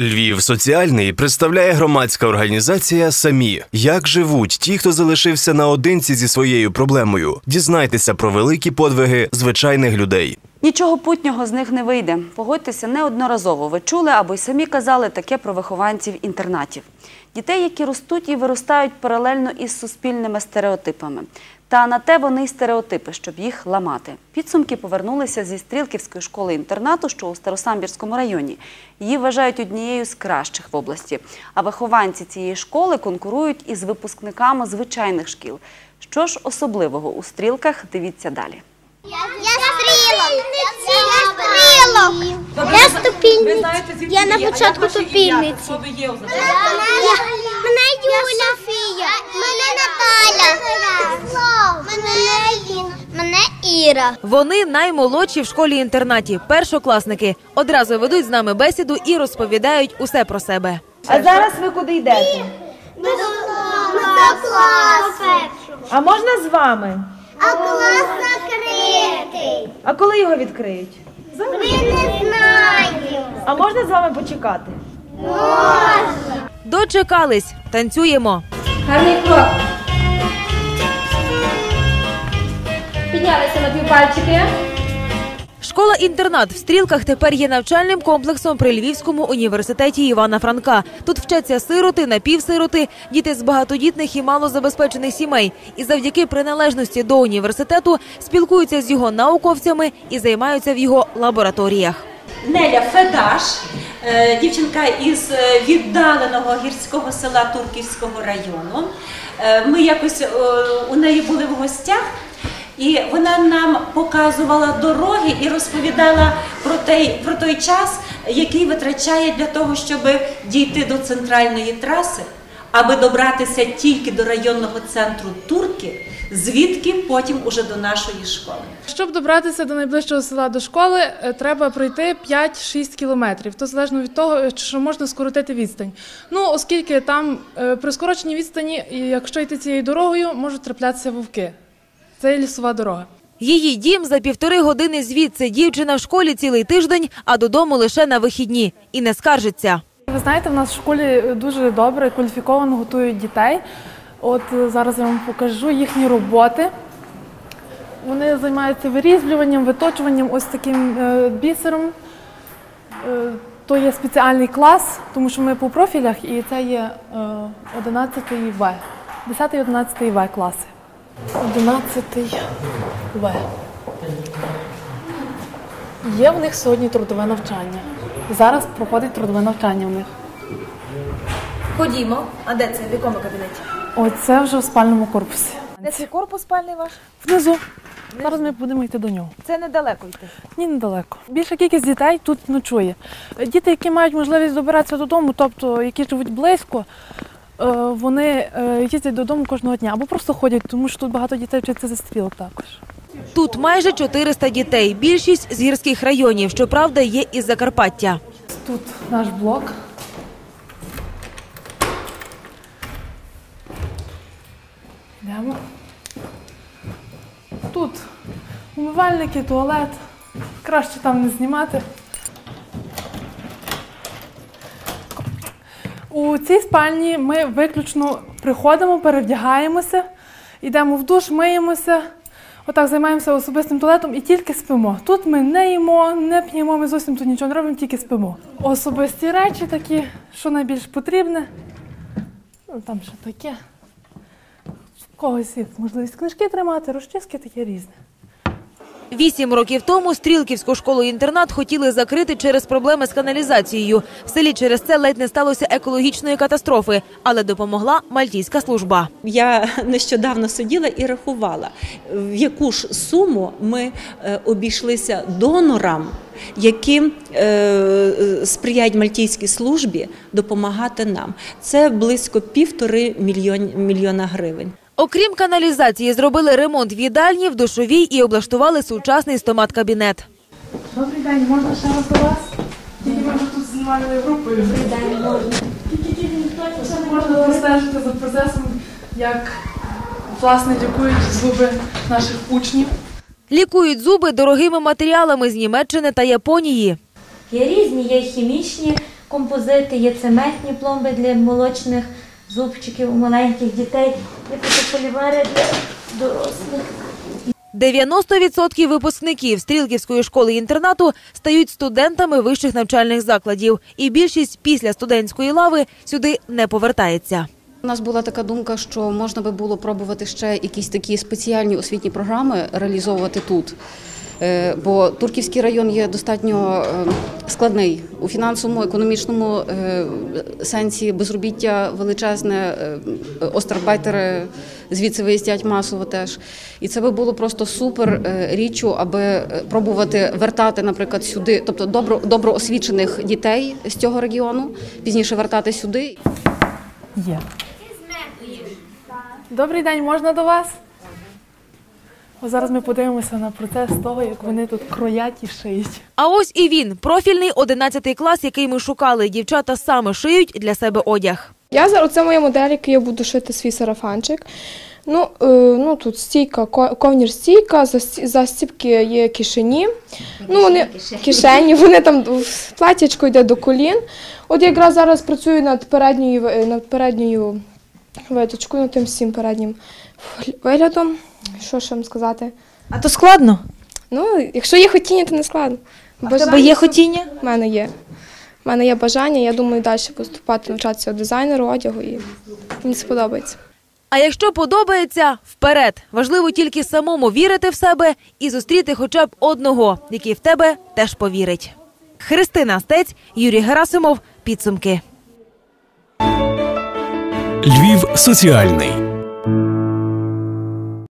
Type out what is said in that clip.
Львів соціальний представляє громадська організація Самі. Як живуть ті, хто залишився наодинці зі своєю проблемою. Дізнайтеся про великі подвиги звичайних людей. Нічого путнього з них не вийде. Погодьтеся, неодноразово ви чули або й самі казали таке про вихованців інтернатів. Дітей, які ростуть і виростають паралельно із суспільними стереотипами. Та на те вони й стереотипи, щоб їх ламати. Підсумки повернулися зі Стрілківської школи-інтернату, що у Старосамбірському районі. Її вважають однією з кращих в області. А вихованці цієї школи конкурують із випускниками звичайних шкіл. Що ж особливого у стрілках, дивіться далі. Я стрілок. Я стрілок. Я на початку тупільниці. Мене Юля. Софія. Мене Наталя. Мене. Мене Іра. Вони наймолодші в школі-інтернаті, першокласники. Одразу ведуть з нами бесіду і розповідають усе про себе. А зараз ви куди йдете? Ми до класу. А можна з вами? А клас закритий. А коли його відкриють? Ми не знаємо. А можна з вами почекати? Дочекались, танцюємо. Гарний крок. Піднялися на півпальчики. Школа-інтернат в стрілках тепер є навчальним комплексом при Львівському університеті Івана Франка. Тут вчаться сироти, напівсироти, діти з багатодітних і малозабезпечених сімей. І завдяки приналежності до університету спілкуються з його науковцями і займаються в його лабораторіях. Неля Федаш, е, дівчинка із е, віддаленого гірського села Турківського району. Е, Ми якось у неї були в гостях, і вона нам показувала дороги і розповідала про той, про той час, який витрачає для того, щоб дійти до центральної траси, аби добратися тільки до районного центру Турки, звідки потім уже до нашої школи. Щоб добратися до найближчого села до школи, е, треба пройти 5-6 кілометрів. То залежно від того, е, що можна скоротити відстань. Ну, оскільки там е, при скороченій відстані, якщо йти цією дорогою, можуть траплятися вовки. Це лісова дорога. Її дім за півтори години звідси. Дівчина в школі цілий тиждень, а додому лише на вихідні. І не скаржиться. Ви знаєте, в нас в школі дуже добре, кваліфіковано готують дітей. От е, зараз я вам покажу їхні роботи. Вони займаються вирізблюванням, виточуванням ось таким е, бісером. Е, То є спеціальний клас, тому що ми по профілях, і це є е, 11 В. 10 і 11 В класи. 11 В. Є в них сьогодні трудове навчання. Зараз проходить трудове навчання в них. Ходімо. А де це? В якому кабінеті? Оце вже в спальному корпусі. Де цей корпус спальний ваш? Внизу. Зараз ми будемо йти до нього. Це недалеко йти. Ні, недалеко. Більша кількість дітей тут ночує. Діти, які мають можливість добиратися додому, тобто які живуть близько, вони е, їздять додому кожного дня або просто ходять, тому що тут багато дітей вчиться за стрілок також. Тут майже 400 дітей. Більшість з гірських районів. Щоправда, є із Закарпаття. Тут наш блок. Йдемо. Тут умивальники, туалет. Краще там не знімати. У цій спальні ми виключно приходимо, перевдягаємося, йдемо в душ, миємося. Отак займаємося особистим туалетом і тільки спимо. Тут ми не їмо, не п'ємо, ми зовсім тут нічого не робимо, тільки спимо. Особисті речі такі, що найбільш потрібне. Ну, там ще таке. В когось є можливість книжки тримати, розчіски таке різне. Вісім років тому стрілківську школу-інтернат хотіли закрити через проблеми з каналізацією. В селі через це ледь не сталося екологічної катастрофи, але допомогла мальтійська служба. Я нещодавно сиділа і рахувала, в яку ж суму ми е, обійшлися донорам, які е, сприяють мальтійській службі допомагати нам. Це близько півтори мільйон, мільйона гривень. Окрім каналізації, зробили ремонт в їдальні, в душовій і облаштували сучасний стомат-кабінет. Добрий день, можна ще раз до вас? Тільки ми тут з знімальною групою. Добрий день, можна. Тільки можна простежити за процесом, як власне лікують зуби наших учнів. Лікують зуби дорогими матеріалами з Німеччини та Японії. Є різні, є хімічні, композити, є цементні пломби для молочних зубчиків у маленьких дітей, є фотополімери для дорослих. 90% випускників Стрілківської школи-інтернату стають студентами вищих навчальних закладів, і більшість після студентської лави сюди не повертається. У нас була така думка, що можна би було пробувати ще якісь такі спеціальні освітні програми реалізовувати тут. Е, Бо Турківський район є достатньо е, складний у фінансовому, економічному е, сенсі безробіття величезне, е, звідси виїздять масово теж. І це би було просто супер річчю, аби пробувати вертати, наприклад, сюди, тобто добро, добро освічених дітей з цього регіону, пізніше вертати сюди. Є. Добрий день, можна до вас? Зараз ми подивимося на процес того, як вони тут кроять і шиють. А ось і він, профільний 11 клас, який ми шукали. Дівчата саме шиють для себе одяг. Я зараз це моя модель, яку я буду шити свій сарафанчик. Ну, е, ну тут стійка, ко- ковнір стійка, засті- застібки є кишені. Ну, вони кишені, вони там платячко йде до колін. От якраз зараз працюю над передньою над передньою виточкою, над тим всім переднім виглядом. Що ще вам сказати? А то складно? Ну, якщо є хотіння, то не складно. А в тебе є хотіння? У мене є. У мене є бажання, я думаю далі поступати, навчатися дизайнеру одягу і мені це подобається. А якщо подобається, вперед. Важливо тільки самому вірити в себе і зустріти хоча б одного, який в тебе теж повірить. Христина Стець, Юрій Герасимов. Підсумки. Львів соціальний